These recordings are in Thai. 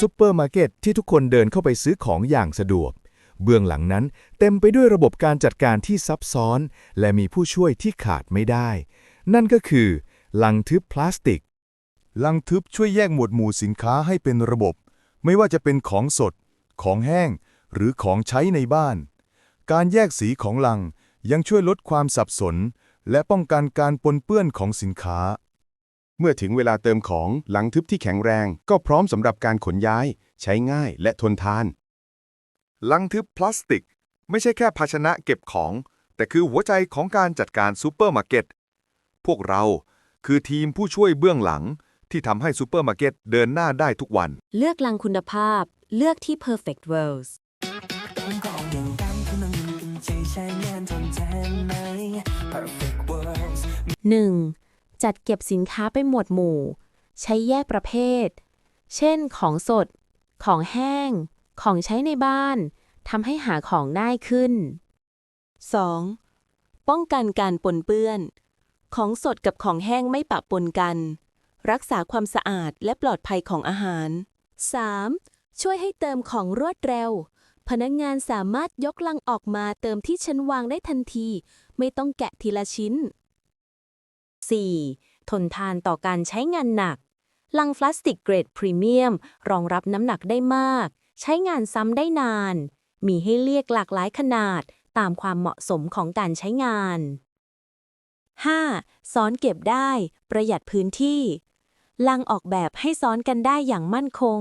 ซูเปอร์มาร์เก็ตที่ทุกคนเดินเข้าไปซื้อของอย่างสะดวก เบื้องหลังนั้นเต็มไปด้วยระบบการจัดการที่ซับซ้อน และมีผู้ช่วยที่ขาดไม่ได้ นั่นก็คือลังทึบพลาสติก ลังทึบช่วยแยกหมวดหมู่สินค้าให้เป็นระบบ ไม่ว่าจะเป็นของสด ของแห้ง หรือของใช้ในบ้าน การแยกสีของลังยังช่วยลดความสับสน และป้องกันการปนเปื้อนของสินค้า เมื่อถึงเวลาเติมของหลังทึบที่แข็งแรง ก็พร้อมสำหรับการขนย้าย ใช้ง่ายและทนทาน ลังทึบพลาสติก ไม่ใช่แค่ภาชนะเก็บของ แต่คือหัวใจของการจัดการซูเปอร์มาร์เก็ต พวกเราคือทีมผู้ช่วยเบื้องหลัง ที่ทำให้ซูเปอร์มาร์เก็ตเดินหน้าได้ทุกวัน เลือกลังคุณภาพ เลือกที่ Perfect Worlds ของอย่างกันที่งานทนแทนไหม Perfect Worlds 1. จัดเก็บสินค้าไปหมวดหมู่ ใช้แยกประเภท เช่น ของสด ของแห้ง ของใช้ในบ้านทำให้หาของง่ายขึ้น 2. ป้องกันการปนเปื้อน ของสดกับของแห้งไม่ปะปนกัน รักษาความสะอาดและปลอดภัยของอาหาร 3. ช่วยให้เติมของรวดเร็ว พนักงานสามารถยกลังออกมาเติมที่ชั้นวางได้ทันที ไม่ต้องแกะทีละชิ้น 4. ทนทานต่อการใช้งานหนัก ลังพลาสติกเกรดพรีเมียมรองรับน้ำหนักได้มาก ใช้งานซ้ำได้นาน มีให้เลือกหลากหลายขนาดตามความเหมาะสมของการใช้งาน 5. ซ้อนเก็บได้ ประหยัดพื้นที่ ลังออกแบบให้ซ้อนกันได้อย่างมั่นคง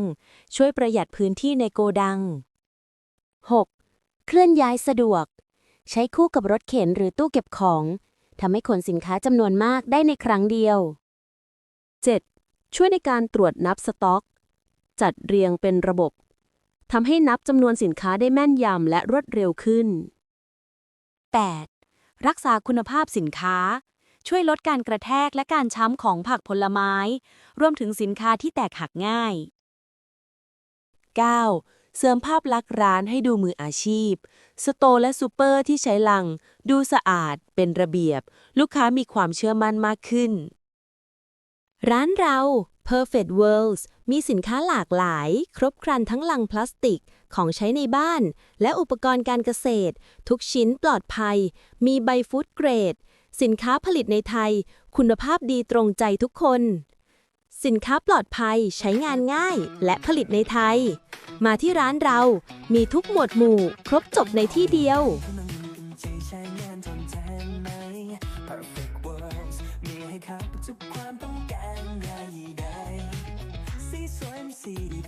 ช่วยประหยัดพื้นที่ในโกดัง 6. เคลื่อนย้ายสะดวก ใช้คู่กับรถเข็นหรือตู้เก็บของ ทำให้ขนสินค้าจำนวนมากได้ในครั้งเดียว 7. ช่วยในการตรวจนับสต็อก จัดเรียงเป็นระบบทำให้นับจำนวนสินค้าได้แม่นยำและรวดเร็วขึ้น 8. รักษาคุณภาพสินค้า ช่วยลดการกระแทกและการช้ำของผักผลไม้ รวมถึงสินค้าที่แตกหักง่าย 9. เสริมภาพลักษณ์ร้านให้ดูมืออาชีพ สโตร์และซูเปอร์ที่ใช้ลัง ดูสะอาด เป็นระเบียบ ลูกค้ามีความเชื่อมั่นมากขึ้น ร้านเรา Perfect Worlds มีสินค้าหลากหลาย ครบครันทั้งลังพลาสติกของใช้ในบ้าน และอุปกรณ์การเกษตร ทุกชิ้นปลอดภัย มีใบฟู้ดเกรด สินค้าผลิตในไทย คุณภาพดีตรงใจทุกคน สินค้าปลอดภัยใช้งานง่าย และผลิตในไทย มาที่ร้านเรา มีทุกหมวดหมู่ ครบจบในที่เดียว ให้ครับทุกความต้องการง่ายได้สีสวยมีสีดี